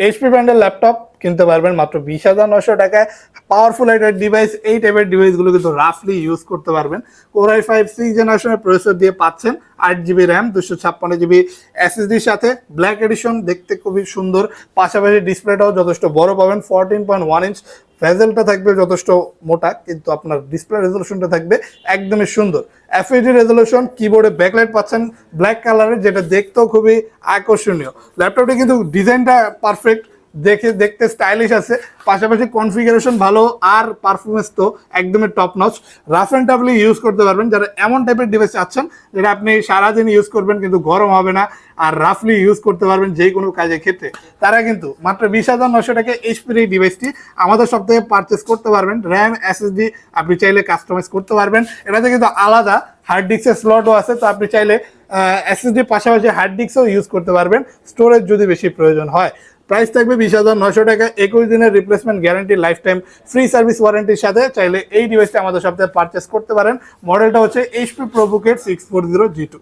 HP ব্র্যান্ডের laptop কিনতে পারবেন মাত্র বিশ হাজার নশো টাকায়। পাওয়ারফুল একটা ডিভাইস এই টাইপের ডিভাইসগুলো কিন্তু রাফলি ইউজ করতে পারবেন। কোরাই ফাইভ সিক্স জেনারেশনের প্রসেসর দিয়ে পাচ্ছেন আট জিবি র্যাম দুশো ছাপ্পান্ন জিবি এসএসডির সাথে। ব্ল্যাক এডিশন দেখতে খুবই সুন্দর। পাশাপাশি ডিসপ্লেটাও যথেষ্ট বড় পাবেন ফোরটিন পয়েন্ট ওয়ান ইঞ্চ ভেজেলটা থাকবে যথেষ্ট মোটা, কিন্তু আপনার ডিসপ্লে রেজলিউশনটা থাকবে একদমই সুন্দর। এফএইচডি রেজলিউশন কিবোর্ডে ব্যাকলাইট পাচ্ছেন ব্ল্যাক কালারের যেটা দেখতেও খুবই আকর্ষণীয়। ল্যাপটপটি কিন্তু ডিজাইনটা পারফেক্ট দেখে, দেখতে স্টাইলিশ আছে। পাশাপাশি কনফিগারেশন ভালো আর পারফরমেন্স তো একদমই top notch rough and toughly use করতে পারবেন। যারা এমন টাইপের ডিভাইস চাচ্ছেন, যেটা আপনি সারাদিন ইউজ করবেন কিন্তু গরম হবে না আর রাফলি ইউজ করতে পারবেন যে কোনো কাজের ক্ষেত্রে। তারা কিন্তু মাত্র বিশ হাজার নশো টাকা এইচপির এই ডিভাইসটি আমাদের সব থেকে পারচেস করতে পারবেন। র্যাম এসএসডি আপনি চাইলে কাস্টমাইজ করতে পারবেন। এটাতে কিন্তু আলাদা হার্ড ডিস্কের স্লটও আছে, তো আপনি চাইলে এসএসডি পাশাপাশি হার্ড ডিস্কও ইউজ করতে পারবেন। স্টোরেজ যদি বেশি প্রয়োজন হয়। প্রাইস থাকবে বিশ হাজার নয়শো টাকা, একুশ দিনের replacement guarantee life time free service ওয়ারেন্টির সাথে চাইলে এই ডিভাইসটা আমাদের সপ্তাহে পারচেস করতে পারেন। মডেলটা হচ্ছে HP প্রোবুকেট six four zero G two